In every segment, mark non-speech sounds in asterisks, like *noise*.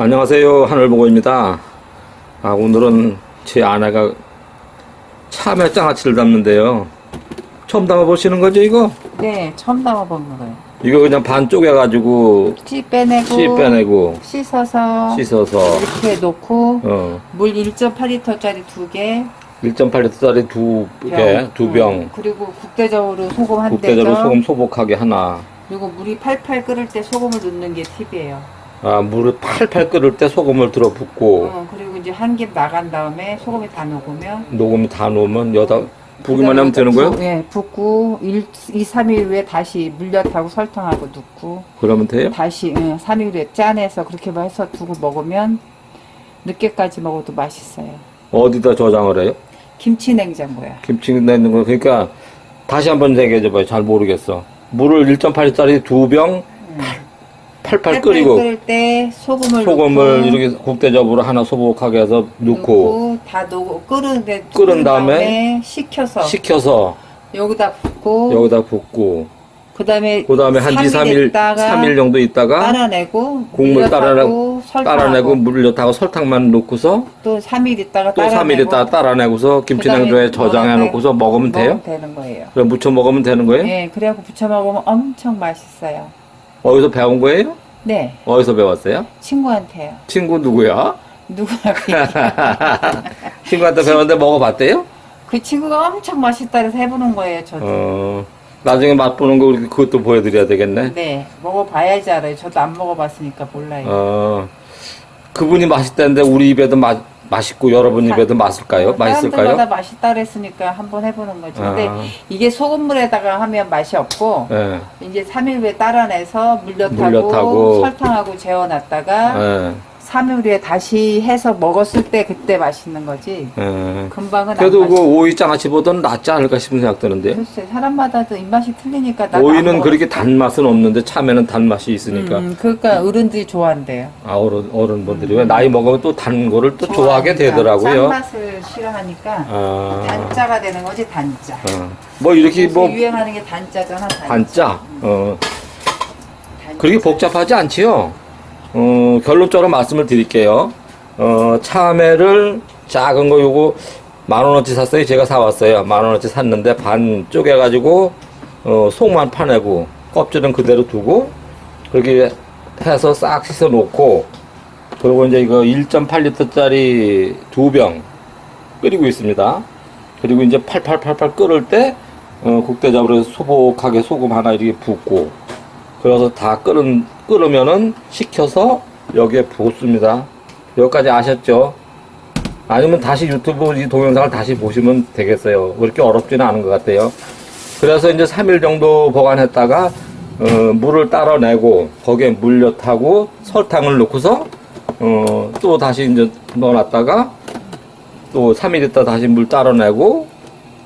안녕하세요. 하늘보고입니다. 아, 오늘은 제 아내가 참외 장아찌를 담는데요. 처음 담아보시는 거죠, 이거? 네, 처음 담아보는 거예요. 이거 그냥 반 쪼개가지고 씨 빼내고, 씨 빼내고 씻어서, 씻어서 이렇게 놓고, 어, 물 1.8리터짜리 두 개, 1.8리터짜리 두 개, 두 병. 음, 그리고 국대적으로 소금 한 국대적으로 대죠. 소금 소복하게 하나. 그리고 물이 팔팔 끓을 때 소금을 넣는 게 팁이에요. 아, 물을 팔팔 끓을 때 소금을 들어 붓고 어, 그리고 이제 한김 나간 다음에 소금이 다 녹으면 녹음 다 놓으면 여다 부기만 하면 되는 거예요? 부, 예, 붓고 1, 2, 3일 후에 다시 물엿하고 설탕하고 넣고 그러면 돼요? 다시 예, 3일 후에 짜내서 그렇게 해서 두고 먹으면 늦게까지 먹어도 맛있어요. 어디다 저장을 해요? 김치 냉장고야. 김치 넣는 거 그러니까 다시 한번 얘기해 봐요. 잘 모르겠어. 물을 1.8리터짜리 두 병 팔팔 끓이고 끓일 때 소금을 소금을 넣고, 이렇게 국대접으로 하나 소복하게 해서 넣고 넣고 다녹 끓은 데 끓은 다음에 식혀서 식혀서 여기다 붓고 여기다 붓고 그다음에 그다음에 한 2, 3일 있다가 3일 정도 있다가 따라내고 국물 따라내고 따라내고 물엿하고 설탕만 넣고서 또 3일 있다가 또 따라내고 3일 있다가 따라내고서 김치냉장고에 저장해 놓고서 먹으면 돼요? 되는 거예요. 그럼 무쳐 먹으면 되는 거예요? 예, 그래갖고 부쳐 먹으면 엄청 맛있어요. 어디서 배운 거예요? 네, 어디서 배웠어요? 친구한테요. 친구 누구야? 누구라고 *laughs* 친구한테 배웠는데 먹어봤대요? 그 친구가 엄청 맛있다 그래서 해보는 거예요, 저도. 어, 나중에 맛보는 거 우리 그것도 보여드려야 되겠네. 네, 먹어봐야지 알아요. 저도 안 먹어봤으니까 몰라요. 어, 그분이 맛있다는데 우리 입에도 맛, 맛있고 여러분 입에도 맛을까요? 어, 사람들마다 맛있을까요? 맛있다 그랬으니까 한번 해보는 거죠. 근데 아. 이게 소금물에다가 하면 맛이 없고 예, 이제 3일 후에 따라내서 물엿하고, 물엿하고. 설탕하고 재워놨다가 예, 3일 후에 다시 해서 먹었을 때 그때 맛있는 거지. 예. 금방은 그래도 안 그 맛있어. 오이 장아찌보다는 낫지 않을까 싶은 생각 드는데. 글쎄 사람마다도 입맛이 틀리니까 나도 안 오이는. 그렇게 단맛은 없는데 참외는 단맛이 있으니까. 음, 그러니까 어른들이 좋아한대요. 아, 어른, 어른분들이 왜 나이 먹으면 또 단 거를 또 좋아하게. 되더라고요. 짠맛을 싫어하니까 아, 단자가 되는 거지 단자. 어. 뭐 이렇게 요새 뭐 유행하는 게 단자잖아. 단자. 단짜, 어, 단자. 그렇게 복잡하지 않지요. 어, 결론적으로 말씀을 드릴게요. 어, 참외를 작은 거 요거 만 원어치 샀어요. 제가 사왔어요. 만 원어치 샀는데 반 쪼개가지고 어, 속만 파내고 껍질은 그대로 두고 그렇게 해서 싹 씻어 놓고 그리고 이제 이거 1.8리터짜리 두 병 끓이고 있습니다. 그리고 이제 팔팔팔팔 끓을 때 어, 국대접으로 소복하게 소금 하나 이렇게 붓고 그래서 다 끓은, 끓으면은 식혀서 여기에 붓습니다. 여기까지 아셨죠? 아니면 다시 유튜브 이 동영상을 다시 보시면 되겠어요. 그렇게 어렵지는 않은 것 같아요. 그래서 이제 3일 정도 보관했다가 어, 물을 따라내고 거기에 물엿하고 설탕을 넣고서 어, 또 다시 이제 넣어놨다가 또 3일 있다 다시 물 따라내고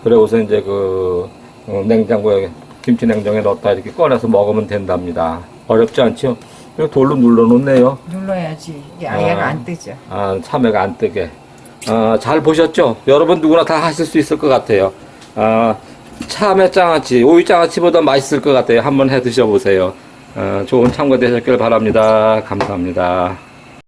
그러고서 이제 그 어, 냉장고에 김치 냉장고에 넣었다 이렇게 꺼내서 먹으면 된답니다. 어렵지 않죠? 이거 돌로 눌러 놓네요. 눌러야지. 이게 아예가 아. 안 뜨죠. 아, 참외가 안 뜨게. 아, 잘 보셨죠? 여러분 누구나 다 하실 수 있을 것 같아요. 아, 참외 장아찌, 오이 장아찌보다 맛있을 것 같아요. 한번 해 드셔보세요. 아, 좋은 참고 되셨길 바랍니다. 감사합니다.